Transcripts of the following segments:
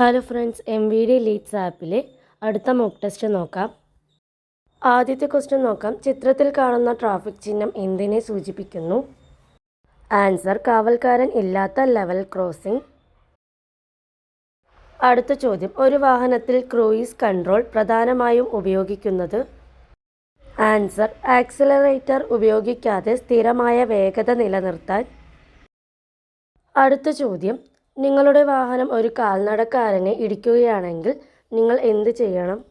Hello friends M V D leads ആപ്പിലെ അടുത്ത mock test നോക്കാം. ആദ്യത്തെ ക്വസ്റ്റ്യൻ നോക്കാം. ചിത്രത്തിൽ കാണുന്ന ട്രാഫിക് ചിഹ്നം എന്തിനെ സൂചിപ്പിക്കുന്നു? ആൻസർ കാവൽക്കാരൻ ഇല്ലാത്ത ലെവൽ ക്രോസിംഗ് അടുത്ത ചോദ്യം. ഒരു വാഹനത്തിൽ ക്രൂയിസ് കൺട്രോൾ പ്രധാനമായും ഉപയോഗിക്കുന്നത്? ആൻസർ ആക്സിലറേറ്റർ ഉപയോഗിക്കാതെ സ്ഥിരമായ വേഗത നിലനിർത്താൻ. അടുത്ത ചോദ്യം. നിങ്ങളുടെ വാഹനം ഒരു കാൽനടക്കാരനെ ഇടിക്കുകയാണെങ്കിൽ നിങ്ങൾ എന്ത് ചെയ്യണം?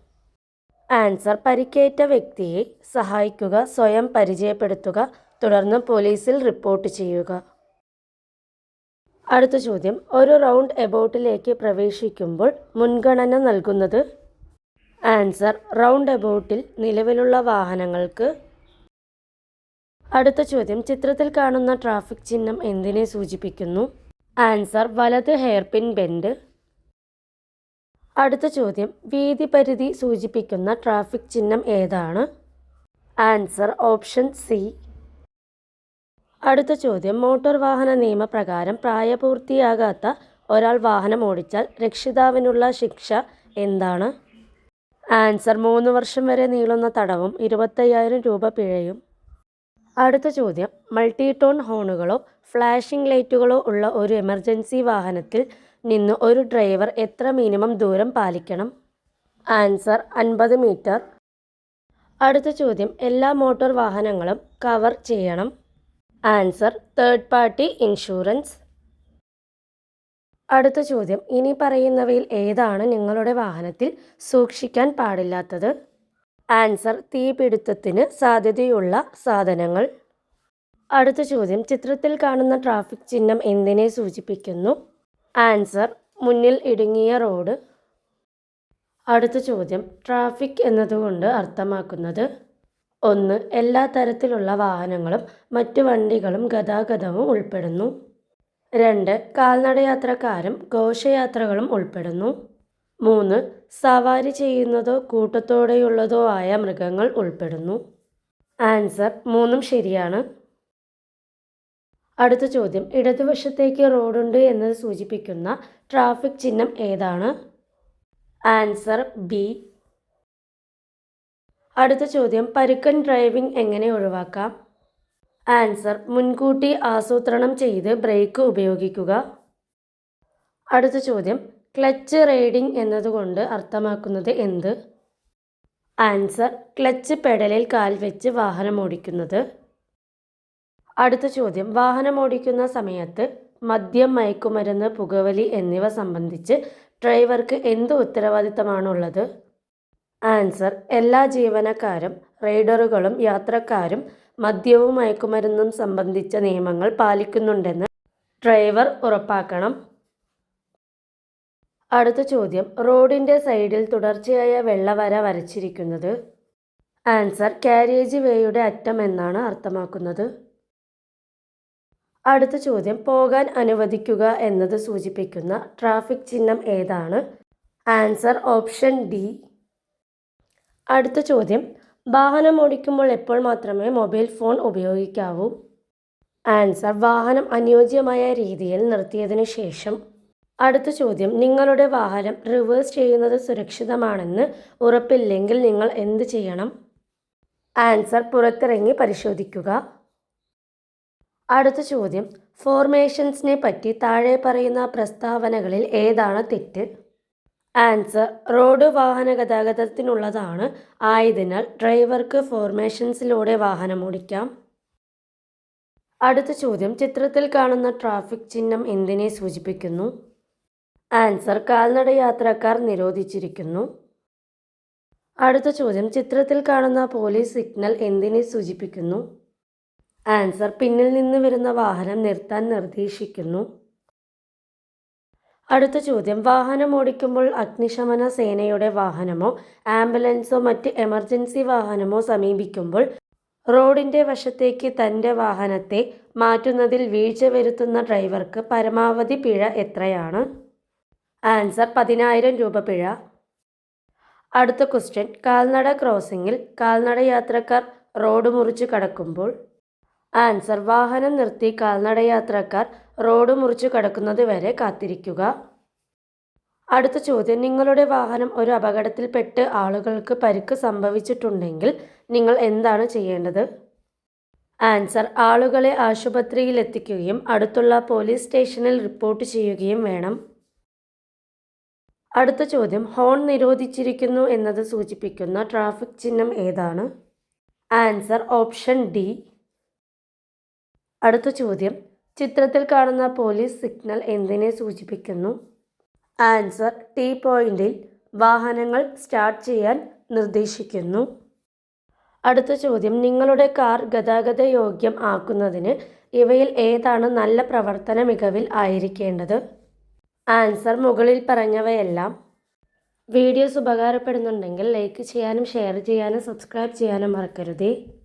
ആൻസർ പരിക്കേറ്റ വ്യക്തിയെ സഹായിക്കുക സ്വയം പരിചയപ്പെടുത്തുക തുടർന്ന് പോലീസിൽ റിപ്പോർട്ട് ചെയ്യുക. അടുത്ത ചോദ്യം ഒരു റൗണ്ട് എബൌട്ടിലേക്ക് പ്രവേശിക്കുമ്പോൾ മുൻഗണന നൽകുന്നത്? ആൻസർ റൗണ്ട് എബൌട്ടിൽ നിലവിലുള്ള വാഹനങ്ങൾക്ക്. അടുത്ത ചോദ്യം ചിത്രത്തിൽ കാണുന്ന ട്രാഫിക് ചിഹ്നം എന്തിനെ സൂചിപ്പിക്കുന്നു? ആൻസർ വലത് ഹെയർപിൻ ബെൻഡ്. അടുത്ത ചോദ്യം വീതി പരിധി സൂചിപ്പിക്കുന്ന ട്രാഫിക് ചിഹ്നം ഏതാണ്? Answer option C. അടുത്ത ചോദ്യം മോട്ടോർ വാഹന നിയമപ്രകാരം പ്രായപൂർത്തിയാകാത്ത ഒരാൾ വാഹനം ഓടിച്ചാൽ രക്ഷിതാവിനുള്ള ശിക്ഷ എന്താണ്? ആൻസർ മൂന്ന് വർഷം വരെ നീളുന്ന തടവും ഇരുപത്തയ്യായിരം രൂപ പിഴയും. അടുത്ത ചോദ്യം മൾട്ടി ടോൺ ഹോണുകളോ ഫ്ലാഷിംഗ് ലൈറ്റുകളോ ഉള്ള ഒരു എമർജൻസി വാഹനത്തിൽ നിന്ന് ഒരു ഡ്രൈവർ എത്ര മിനിമം ദൂരം പാലിക്കണം? ആൻസർ അൻപത് മീറ്റർ. അടുത്ത ചോദ്യം എല്ലാ മോട്ടോർ വാഹനങ്ങളും കവർ ചെയ്യണം? ആൻസർ തേർഡ് പാർട്ടി ഇൻഷുറൻസ് അടുത്ത ചോദ്യം ഇനി പറയുന്നവയിൽ ഏതാണ് നിങ്ങളുടെ വാഹനത്തിൽ സൂക്ഷിക്കാൻ പാടില്ലാത്തത്? ആൻസർ തീപിടുത്തത്തിന് സാധ്യതയുള്ള സാധനങ്ങൾ. അടുത്ത ചോദ്യം. ചിത്രത്തിൽ കാണുന്ന ട്രാഫിക് ചിഹ്നം എന്തിനെ സൂചിപ്പിക്കുന്നു? ആൻസർ മുന്നിൽ ഇടുങ്ങിയ റോഡ്. അടുത്ത ചോദ്യം. ട്രാഫിക് എന്നതുകൊണ്ട് അർത്ഥമാക്കുന്നത് ഒന്ന് എല്ലാ തരത്തിലുള്ള വാഹനങ്ങളും മറ്റു വണ്ടികളും ഗതാഗതവും ഉൾപ്പെടുന്നു. രണ്ട് കാൽനടയാത്രക്കാരും ഘോഷയാത്രകളും ഉൾപ്പെടുന്നു. മൂന്ന് സവാരി ചെയ്യുന്നതോ കൂട്ടത്തോടെയുള്ളതോ ആയ മൃഗങ്ങൾ ഉൾപ്പെടുന്നു. ആൻസർ മൂന്നും ശരിയാണ്. അടുത്ത ചോദ്യം. ഇടതുവശത്തേക്ക് റോഡുണ്ട് എന്നത് സൂചിപ്പിക്കുന്ന ട്രാഫിക് ചിഹ്നം ഏതാണ്? Answer B. അടുത്ത ചോദ്യം. പരുക്കൻ ഡ്രൈവിംഗ് എങ്ങനെ ഒഴിവാക്കാം? ആൻസർ. മുൻകൂട്ടി ആസൂത്രണം ചെയ്ത് ബ്രേക്ക് ഉപയോഗിക്കുക. അടുത്ത ചോദ്യം. ക്ലച്ച് റൈഡിംഗ് എന്നതുകൊണ്ട് അർത്ഥമാക്കുന്നത് എന്ത്? ആൻസർ. ക്ലച്ച് പെഡലിൽ കാൽ വെച്ച് വാഹനം ഓടിക്കുന്നത്. അടുത്ത ചോദ്യം. വാഹനം ഓടിക്കുന്ന സമയത്ത് മദ്യം മയക്കുമരുന്ന് പുകവലി എന്നിവ സംബന്ധിച്ച് ഡ്രൈവർക്ക് എന്ത് ഉത്തരവാദിത്തമാണുള്ളത്? ആൻസർ. എല്ലാ ജീവനക്കാരും റൈഡറുകളും യാത്രക്കാരും മദ്യവും മയക്കുമരുന്നും സംബന്ധിച്ച നിയമങ്ങൾ പാലിക്കുന്നുണ്ടെന്ന് ഡ്രൈവർ ഉറപ്പാക്കണം. അടുത്ത ചോദ്യം. റോഡിന്റെ സൈഡിൽ തുടർച്ചയായ വെള്ളവര വരച്ചിരിക്കുന്നത്? ആൻസർ. കാരിയേജ് വേയുടെ അറ്റം എന്നാണ് അർത്ഥമാക്കുന്നത്. അടുത്ത ചോദ്യം പോകാൻ അനുവദിക്കുക എന്നത് സൂചിപ്പിക്കുന്ന ട്രാഫിക് ചിഹ്നം ഏതാണ്? Answer option D. അടുത്ത ചോദ്യം വാഹനം ഓടിക്കുമ്പോൾ എപ്പോൾ മാത്രമേ മൊബൈൽ ഫോൺ ഉപയോഗിക്കാവൂ? ആൻസർ വാഹനം അനുയോജ്യമായ രീതിയിൽ നിർത്തിയതിനു ശേഷം. അടുത്ത ചോദ്യം നിങ്ങളുടെ വാഹനം റിവേഴ്സ് ചെയ്യുന്നത് സുരക്ഷിതമാണെന്ന് ഉറപ്പില്ലെങ്കിൽ നിങ്ങൾ എന്ത് ചെയ്യണം? ആൻസർ പുറത്തിറങ്ങി പരിശോധിക്കുക. അടുത്ത ചോദ്യം. ഫോർമേഷൻസിനെ പറ്റി താഴെ പറയുന്ന പ്രസ്താവനകളിൽ ഏതാണ് തെറ്റ്? ആൻസർ. റോഡ് വാഹന ഗതാഗതത്തിനുള്ളതാണ്. ആയതിനാൽ ഡ്രൈവർക്ക് ഫോർമേഷൻസിലൂടെ വാഹനം ഓടിക്കാം. അടുത്ത ചോദ്യം. ചിത്രത്തിൽ കാണുന്ന ട്രാഫിക് ചിഹ്നം എന്തിനെ സൂചിപ്പിക്കുന്നു? ആൻസർ. കാൽനട യാത്രക്കാർ നിരോധിച്ചിരിക്കുന്നു. അടുത്ത ചോദ്യം. ചിത്രത്തിൽ കാണുന്ന പോലീസ് സിഗ്നൽ എന്തിനെ സൂചിപ്പിക്കുന്നു? ആൻസർ പിന്നിൽ നിന്ന് വരുന്ന വാഹനം നിർത്താൻ നിർദ്ദേശിക്കുന്നു. അടുത്ത ചോദ്യം. വാഹനം ഓടിക്കുമ്പോൾ അഗ്നിശമന സേനയുടെ വാഹനമോ ആംബുലൻസോ മറ്റ് എമർജൻസി വാഹനമോ സമീപിക്കുമ്പോൾ റോഡിന്റെ വശത്തേക്ക് തന്റെ വാഹനത്തെ മാറ്റുന്നതിൽ വീഴ്ച വരുത്തുന്ന ഡ്രൈവർക്ക് പരമാവധി പിഴ എത്രയാണ്? ആൻസർ പതിനായിരം രൂപ പിഴ. അടുത്ത ക്വസ്റ്റ്യൻ. കാൽനട ക്രോസിംഗിൽ കാൽനട യാത്രക്കാർ റോഡ് മുറിച്ച് കടക്കുമ്പോൾ ആൻസർ വാഹനം നിർത്തി കാൽനടയാത്രക്കാർ റോഡ് മുറിച്ചു കടക്കുന്നത് വരെ കാത്തിരിക്കുക. അടുത്ത ചോദ്യം നിങ്ങളുടെ വാഹനം ഒരു അപകടത്തിൽപ്പെട്ട് ആളുകൾക്ക് പരിക്ക് സംഭവിച്ചിട്ടുണ്ടെങ്കിൽ നിങ്ങൾ എന്താണ് ചെയ്യേണ്ടത്? ആൻസർ ആളുകളെ ആശുപത്രിയിൽ എത്തിക്കുകയും അടുത്തുള്ള പോലീസ് സ്റ്റേഷനിൽ റിപ്പോർട്ട് ചെയ്യുകയും വേണം. അടുത്ത ചോദ്യം ഹോൺ നിരോധിച്ചിരിക്കുന്നു എന്നത് സൂചിപ്പിക്കുന്ന ട്രാഫിക് ചിഹ്നം ഏതാണ്? ആൻസർ ഓപ്ഷൻ ഡി അടുത്ത ചോദ്യം. ചിത്രത്തിൽ കാണുന്ന പോലീസ് സിഗ്നൽ എന്തിനെ സൂചിപ്പിക്കുന്നു? ആൻസർ ടി പോയിന്റിൽ വാഹനങ്ങൾ സ്റ്റാർട്ട് ചെയ്യാൻ നിർദ്ദേശിക്കുന്നു. അടുത്ത ചോദ്യം. നിങ്ങളുടെ കാർ ഗതാഗത യോഗ്യം ആക്കുന്നതിന് ഇവയിൽ ഏതാണ് നല്ല പ്രവർത്തന മികവിൽ ആയിരിക്കേണ്ടത്? ആൻസർ മുകളിൽ പറഞ്ഞവയെല്ലാം. വീഡിയോസ് ഉപകാരപ്പെടുന്നുണ്ടെങ്കിൽ ലൈക്ക് ചെയ്യാനും ഷെയർ ചെയ്യാനും സബ്സ്ക്രൈബ് ചെയ്യാനും മറക്കരുതേ.